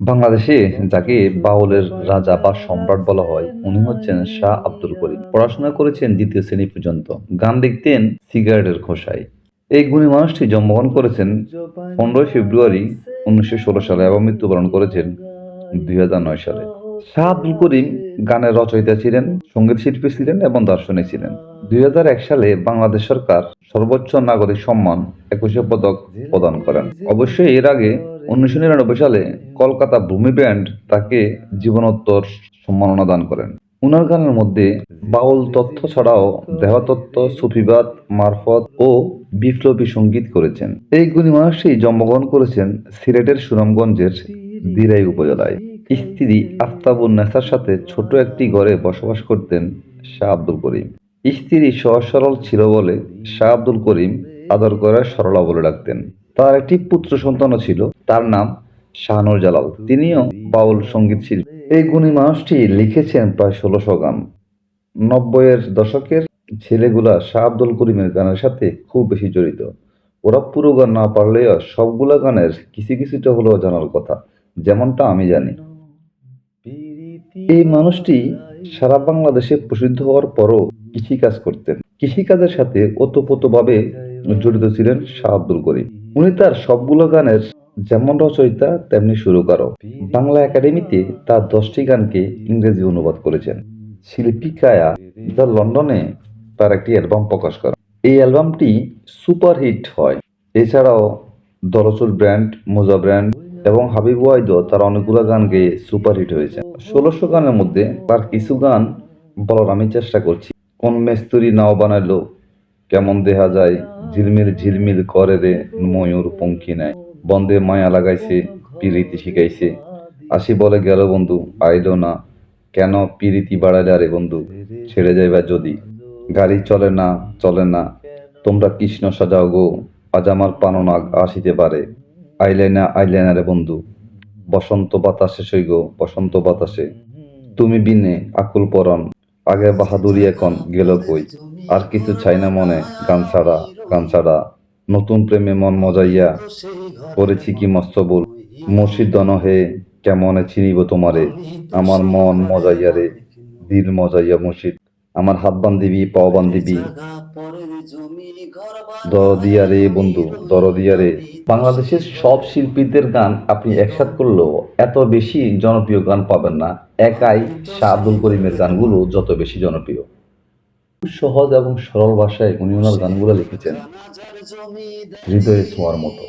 বাংলাদেশে যাকে বাউলের রাজা বা সম্রাট বলা হয়, উনি হচ্ছেন শাহ আব্দুল করিম। পড়াশোনা করেছেন দ্বিতীয় শ্রেণি পর্যন্ত। গান লিখতেন সিগারেটের খোসায়। এই গুণী মানুষটি জন্মগ্রহণ করেছেন পনেরোই ফেব্রুয়ারি উনিশশো ষোলো সালে এবং মৃত্যুবরণ করেছেন দুই নয় সালে। শাহ আব্দুল করিম গানের রচয়িতা ছিলেন, সংগীত শিল্পী ছিলেন এবং দার্শনিক ছিলেন। দুই হাজার এক সালে বাংলাদেশ সরকার সর্বোচ্চ নাগরিক সম্মান একুশে পদক প্রদান করেন। অবশ্যই এর আগে উনিশশো নিরানব্বই সালে কলকাতা ভূমি ব্যান্ড তাকে জীবনোত্তর সম্মাননা দান করেন। উনার গানের মধ্যে বাউল তথ্য ছাড়াও দেহতত্ত্ব, সুফিবাদ, মারফত ও বিপ্লবী সংগীত করেছেন। এই গুণী মানুষটি জন্মগ্রহণ করেছেন সিলেটের সুনামগঞ্জের দিরাই উপজেলায়। স্ত্রী আফতাবুন নেসার সাথে ছোট একটি ঘরে বসবাস করতেন শাহ আব্দুল করিম। স্ত্রী সহজ সরল ছিল বলে শাহ আব্দুল করিম আদর করে সরলা বলে ডাকতেন। তার একটি পুত্র সন্তানও ছিল, তার নাম শাহনুর জালাল। তিনিও বাউল সংগীত শিল্পী। এই গুণী মানুষটি লিখেছেন প্রায় ষোলোশো গান। নব্বইয়ের দশকের ছেলেগুলা শাহ আব্দুল করিমের গানের সাথে খুব বেশি জড়িত। ওরা পুরো গান না পারলেও সবগুলা গানের কিছু কিছুটা হলেও জানার কথা, যেমনটা আমি জানি। এই মানুষটি সারা বাংলাদেশে প্রসিদ্ধ হওয়ার পরও কৃষিকাজ করতেন। কৃষিকাজের সাথে ওতপ্রোতভাবে জড়িত ছিলেন শাহ আব্দুল করিম। উনি তার সবগুলো গানের যেমন রচয়িতা, তেমনি শুরু সুরকারও। বাংলা একাডেমিতে তার দশটি গানকে ইংরেজি অনুবাদ করেছেন। শিল্পী কায়া যা লন্ডনে তার একটি অ্যালবাম প্রকাশ করে এই অ্যালবামটি সুপারহিট হয়। এছাড়াও দরচুর ব্র্যান্ড, মোজা ব্র্যান্ড এবং হাবিব ওয়াইদও তার অনেকগুলো গান গেয়ে সুপারহিট হয়েছে ষোলোশো গানের মধ্যে তার কিছু গান বলার আমি চেষ্টা করছি। কোন মেস্তুরি নাও বানাইলো, কেমন দেখা যায় ঝিলমিল ঝিলমিল করে রে, ময়ূর পঙ্কি নেয় বন্দে মায়া লাগাইছে, পিরিতি শিখাইছে। আসি বলে গেল বন্ধু, আইলো না। কেন পিরিতি বাড়াইলে আরে বন্ধু? ছেড়ে যাইবা যদি। গাড়ি চলে না চলে না। তোমরা কৃষ্ণ সাজাও গো, আজ আমার পাননাগ আসিতে পারে। আইলাইনা রে বন্ধু। বসন্ত বাতাসে সইগ বসন্ত বাতাসে। তুমি বিনে, আকুল পরন আগে বাহাদুরি এখন গেল কই? আর কিছু চাই না মনে, গান ছাড়া। গান ছাড়া নতুন প্রেমে মন মজাইয়া করেছি কি মস্ত বল। মুর্শিদ হে, কেমনে চিনিব তোমারে? আমার মন মজাইয়া রে, দিল মজাইয়া মুর্শিদ। আমার হাত বান্ধিবি, পাও বান্ধিবি। দরদিয়া রে বন্ধু দরদিয়া রে। বাংলাদেশের সব শিল্পীদের গান আপনি একসাথ করলেও এত বেশি জনপ্রিয় গান পাবেন না। একাই শাহ আব্দুল করিমের গানগুলো যত বেশি জনপ্রিয়। খুব সহজ এবং সরল ভাষায় উনি ওনার গানগুলো লিখেছেন। হৃদয়ে ছোঁয়ার মতো।